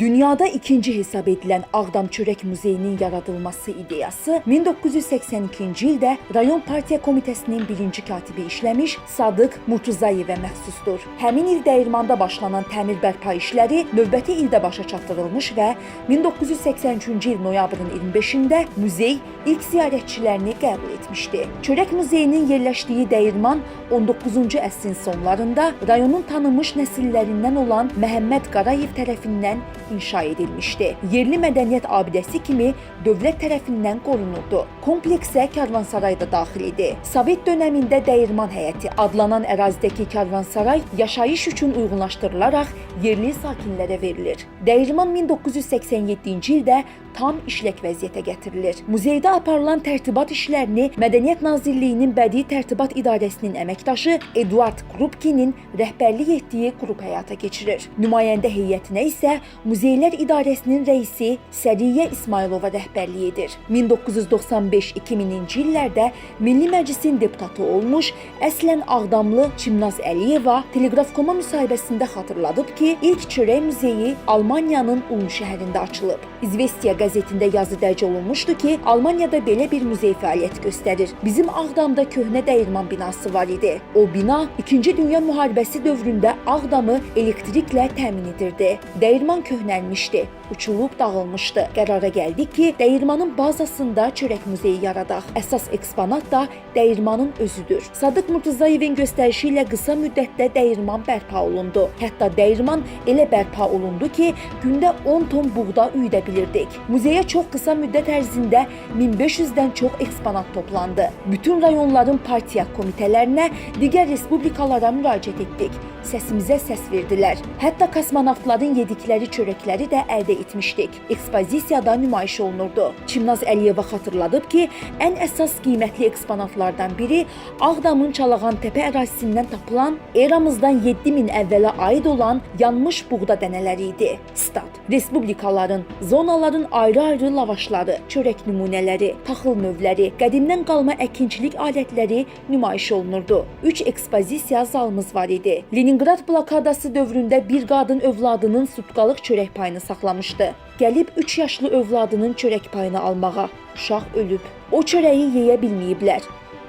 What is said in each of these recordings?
Dünyada ikinci hesab edilən Ağdam Çörək Muzeyinin yaradılması ideyası 1982-ci ildə rayon partiya komitəsinin birinci katibi işləmiş Sadıq Murtuzayevə məxsusdur. Həmin il dəyirmanda başlanan təmir bərpa işləri növbəti ildə başa çatdırılmış və 1983-cü il noyabrın 25-də muzey ilk ziyarətçilərini qəbul etmişdi. Çörək muzeyinin yerləşdiyi dəyirman 19-cu əsrin sonlarında rayonun tanınmış nəsillərindən olan Məhəmməd Qarayev tərəfindən inşa edilmişdi. Yerli mədəniyyət abidəsi kimi dövlət tərəfindən qorunurdu. Kompleksə karvansaray da daxil idi. Sovet dövründə dəyirman həyəti adlanan ərazidəki karvansaray yaşayış üçün uyğunlaşdırılaraq yerli sakinlərə verilir. Dəyirman 1987-ci ildə tam işlək vəziyyətə gətirilir. Muzeydə aparılan tərtibat işlərini Mədəniyyət Nazirliyinin Bədii Tərtibat İdarəsinin əməkdaşı Eduard Krupkinin rəhbərlik etdiyi qrup həyata keçirir. Nümayəndə heyətinə isə Muzeylər İdarəsinin rəisi Səriyyə İsmailova rəhbərlik edir. 1995-2000-ci illərdə Milli Məclisin deputatı olmuş, əslən Ağdamlı Çimnaz Əliyeva Teleqrafkoma müsahibəsində xatırladıb ki, ilk çörək muzeyi Almaniyanın Ulm şəhərində açılıb. İzvestiya qəzetində yazı dərc olunmuşdu ki, Almaniyada belə bir muzey fəaliyyət göstərir. Bizim Ağdamda köhnə dəyirman binası var idi. O bina 2-ci Dünya müharibəsi dövründə Ağdamı elektriklə təmin edirdi. Dəyirman köhnəlmişdi, uçulub dağılmışdı. Qərara gəldik ki, dəyirmanın bazasında çörək muzeyi yaradaq. Əsas eksponat da dəyirmanın özüdür. Sadıq Murtuzayevin göstərişi ilə qısa müddətdə dəyirman bərpa olundu. Hətta dəyirman elə bərpa olundu ki, gündə 10 ton buğda üyüdə bilirdik. Muzeyə çox qısa müddət ərzində 1500-dən çox eksponat toplandı. Bütün rayonların partiya komitələrinə, digər respublikalara müraciət etdik. Səsimizə səs verdilər. Hətta kosmonavtların yedikləri çörəkləri də əldə etmişdik. Ekspozisiyada nümayiş olunurdu. Çimnaz Əliyeva xatırladıb ki, ən əsas qiymətli eksponatlardan biri Ağdamın Çalağan-Təpə ərazisindən tapılan eramızdan 7000 əvvələ aid olan yanmış buğda dənələri idi. Stat. Respublikaların, zonaların ayrı-ayrı lavaşları, çörək nümunələri, taxıl növləri, qədimdən qalma əkinçilik alətləri nümayiş olunurdu. 3 ekspozisiya zalımız var idi. Leningrad blokadası dövründə bir qadın övladının sutqalıq çörək payını saxlamışdı. Gəlib 3 yaşlı övladının çörək payını almağa. Uşaq ölüb. O çörəyi yeyə bilməyiblər.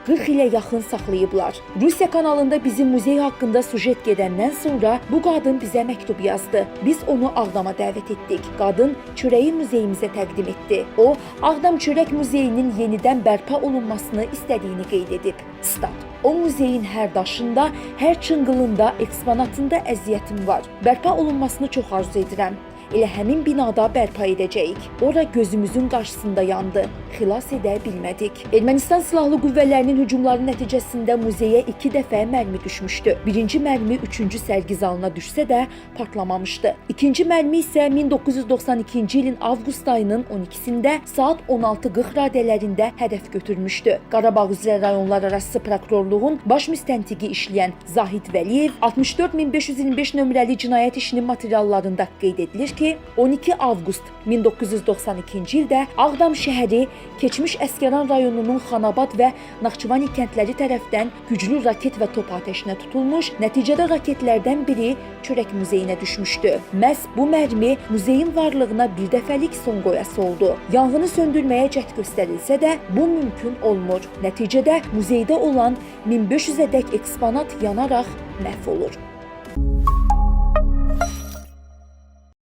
40 ilə yaxın saxlayıblar. Rusiya kanalında bizim muzey haqqında sujet gedəndən sonra bu qadın bizə məktub yazdı. Biz onu Ağdama dəvət etdik. Qadın çörəyi muzeyimizə təqdim etdi. O, Ağdam Çörək Muzeyinin yenidən bərpa olunmasını istədiyini qeyd edib. Stat. O muzeyin hər daşında, hər çınqılında, eksponatında əziyyətim var. Bərpa olunmasını çox arzu edirəm. Elə həmin binada bərpa edəcəyik. Ora gözümüzün qarşısında yandı. Xilas edə bilmədik. Ermənistan silahlı qüvvələrinin hücumları nəticəsində muzeyə 2 dəfə mərmi düşmüşdü. Birinci mərmi 3-cü sərgi zalına düşsə də partlamamışdı. İkinci mərmi isə 1992-ci ilin avqust ayının 12-sində saat 16:40 radələrində hədəf götürmüşdü. Qarabağ üzrə rayonlar arası prokurorluğun baş müstəntiqi işləyən Zahid Vəliyev 64525 nömrəli cinayət işinin materiallarında qeyd edilir ki, 12 avqust 1992-ci ildə Ağdam şəhəri keçmiş Əskəran rayonunun Xanabad və Naxçıvani kəndləri tərəfdən güclü raket və top atəşinə tutulmuş, nəticədə raketlərdən biri çörək muzeyinə düşmüşdü. Məhz bu mərmi muzeyin varlığına bir dəfəlik son qoyası oldu. Yanğını söndürməyə cəhd göstərilsə də bu mümkün olmur. Nəticədə muzeydə olan 1500-ə dək eksponat yanaraq məhv olur.